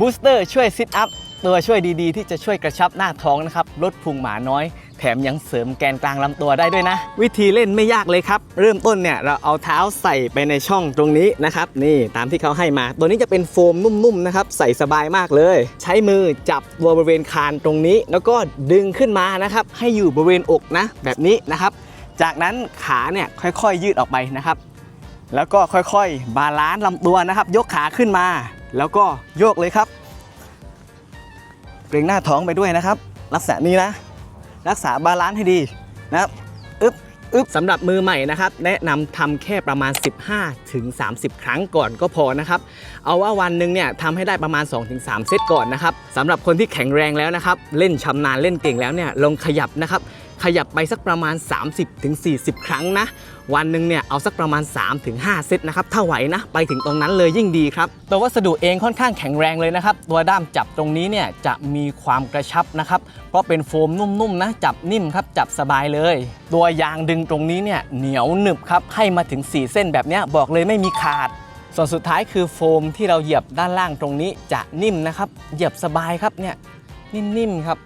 บูสเตอร์ช่วยซิทอัพตัวช่วยดีๆ ที่จะช่วยกระชับหน้าท้องนะครับลดพุงหมาน้อย แถมยังเสริมแกนกลางลำตัวได้ด้วยนะ วิธีเล่นไม่ยากเลยครับ เริ่มต้นเนี่ยเราเอาเท้าใส่ไปในช่องตรงนี้นะครับ นี่ตามที่เขาให้มา ตัวนี้จะเป็นโฟมนุ่มๆนะครับ ใส่สบายมากเลย ใช้มือจับบริเวณคานตรงนี้ แล้วก็ดึงขึ้นมานะครับ ให้อยู่บริเวณอกนะ แบบนี้นะครับ จากนั้นขาเนี่ยค่อยๆ ยืดออกไปนะครับ แล้วก็ค่อยๆ บาลานซ์ลำตัวนะครับ ยกขาขึ้นมา แล้วก็โยกเลยครับเกรงหน้าท้องไปด้วยนะครับลักษณะนี้นะ รักษาบาลานซ์ให้ดีนะครับอึ๊บอึ๊บสำหรับมือใหม่นะครับ แนะนำทำแค่ประมาณ 15 ถึง 30 ครั้งก่อนก็พอนะครับ เอาว่าวันหนึ่งเนี่ยทำให้ได้ประมาณ 2-3 เซตก่อนนะครับสำหรับคนที่แข็งแรงแล้วนะครับ เล่นชำนาญเล่นเก่งแล้วเนี่ยลองขยับนะครับ ขยับไปสักประมาณ 30-40 ครั้งนะ วันหนึ่งเนี่ยเอาสักประมาณ 3-5 เซตนะครับ ถ้าไหวนะ ไปถึงตรงนั้นเลยยิ่งดีครับ ตัววัสดุเองค่อนข้างแข็งแรงเลยนะครับ ตัวด้ามจับตรงนี้เนี่ยจะมีความกระชับนะครับ เพราะเป็นโฟมนุ่มๆนะ จับนิ่มครับ จับสบายเลย ตัวยางดึงตรงนี้เนี่ยเหนียวหนึบครับ ให้มาถึง 4 เส้นแบบนี้บอกเลยไม่มีขาดส่วนสุดท้ายคือโฟมที่เราเหยียบด้านล่างตรงนี้จะนิ่มนะครับ เหยียบสบายครับเนี่ยนิ่มๆครับ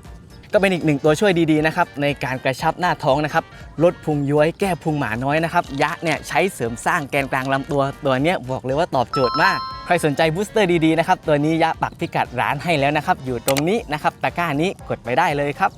ก็เป็นอีกหนึ่งตัวช่วยดีๆนะครับในการกระชับหน้าท้องนะครับลดพุงย้อยแก้พุงหมาน้อยนะครับยะเนี่ยใช้เสริมสร้างแกนกลางลำตัวตัวเนี้ยบอกเลยว่าตอบโจทย์มาก ใครสนใจบูสเตอร์ดีๆนะครับตัวนี้ยะปักพิกัดร้านให้แล้วนะครับอยู่ตรงนี้นะครับตะกร้านี้กดไปได้เลยครับ